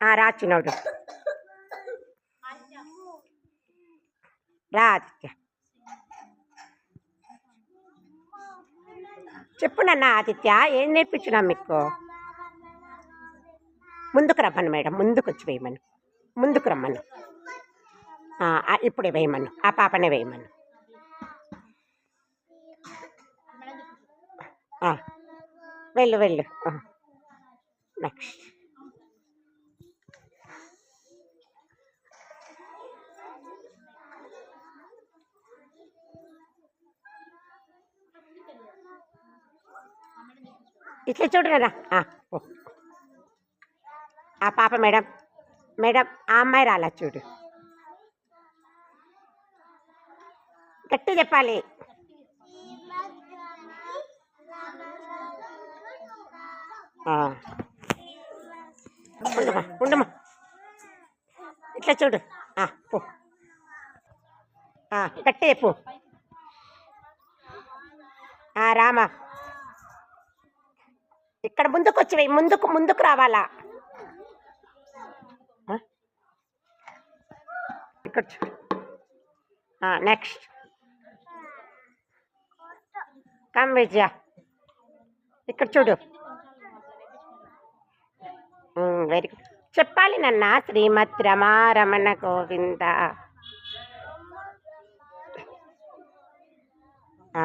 రా చిన్నోడు రా ఆదిత్య చెప్పు నాన్న ఆదిత్య ఏం నేర్పించినా మీకు? ముందుకు రమ్మను మేడం ముందుకు వచ్చి వేయమను. ముందుకు రమ్మను. ఇప్పుడే వేయమను ఆ పాపనే వేయమను. వెళ్ళు వెళ్ళు. నెక్స్ట్ ఇట్లా చూడరా ఆ పాప మేడం మేడం ఆ అమ్మాయి రాలా చూడు. గట్టి చెప్పాలి. ఆ. ఉండమ్మా ఉండమ్మా. ఇట్లా చూడు. పో. గట్టి చెప్పు. రామా. ఇక్కడ ముందుకు వచ్చి ముందుకు ముందుకు రావాలా? ఇక్కడ చూడు నెక్స్ట్ కమ్ విజయ ఇక్కడ చూడు. వెరీ గుడ్ చెప్పాలి నన్న శ్రీమత్ రమా రమణ గోవింద. ఆ.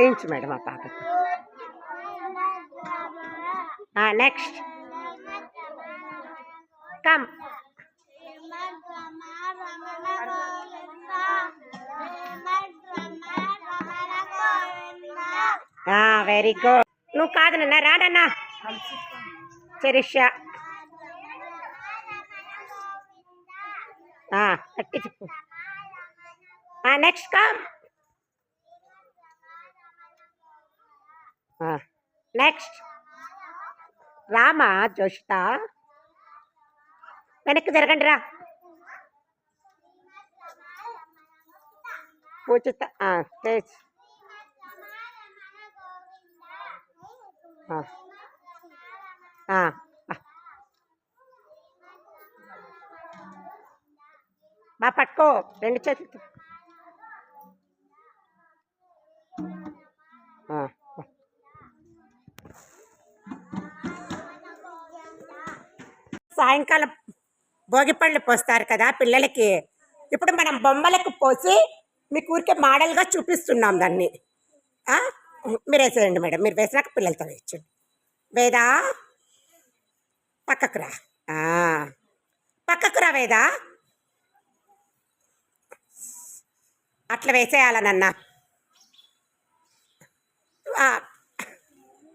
కూర్చో. మేడం ఆ పాపకి. నెక్స్ట్ కమ్ వెరీ గుడ్ నువ్వు కాదు నాన్న రానన్నా చరిష గట్టి చెప్పు next come next Rama Joshitha వెనక్కి జరగండి రా. పూజిత తేజ్ మా పట్టుకో రెండు చేతులతో. సాయంకాలం భోగిపళ్ళు పోస్తారు కదా పిల్లలకి. ఇప్పుడు మనం బొమ్మలకు పోసి మీకు ఊరికే మోడల్గా చూపిస్తున్నాం దాన్ని. మీరు వేసేయండి మేడం. మీరు వేసినాక పిల్లలతో వేయచ్చండి. వేదా? పక్కకు రా. పక్కకు రా వేదా? అట్లా వేసేయాలనన్న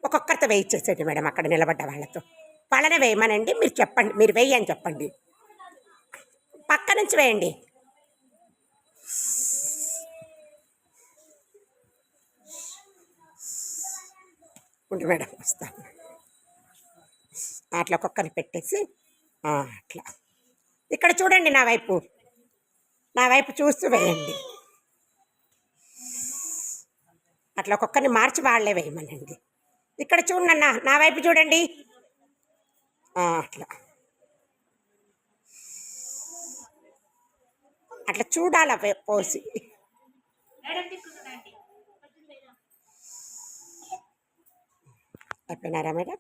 ఒక్కొక్కరితో వేయించేసేయండి మేడం అక్కడ నిలబడ్డ వాళ్ళతో. పళ్ళన వేయమనండి మీరు చెప్పండి మీరు వేయని చెప్పండి. పక్క నుంచి వేయండి. ఉండి మేడం వస్తాను అట్లా ఒక్కొక్కరిని పెట్టేసి అట్లా. ఇక్కడ చూడండి నా వైపు. నా వైపు చూస్తూ వేయండి. అట్లా ఒక్కొక్కరిని మార్చి వాళ్ళే వేయమనండి. ఇక్కడ చూడండి అన్న నా వైపు చూడండి. అట్లా. అట్లా చూడాల పోసి. అయిపోయినారా మేడం?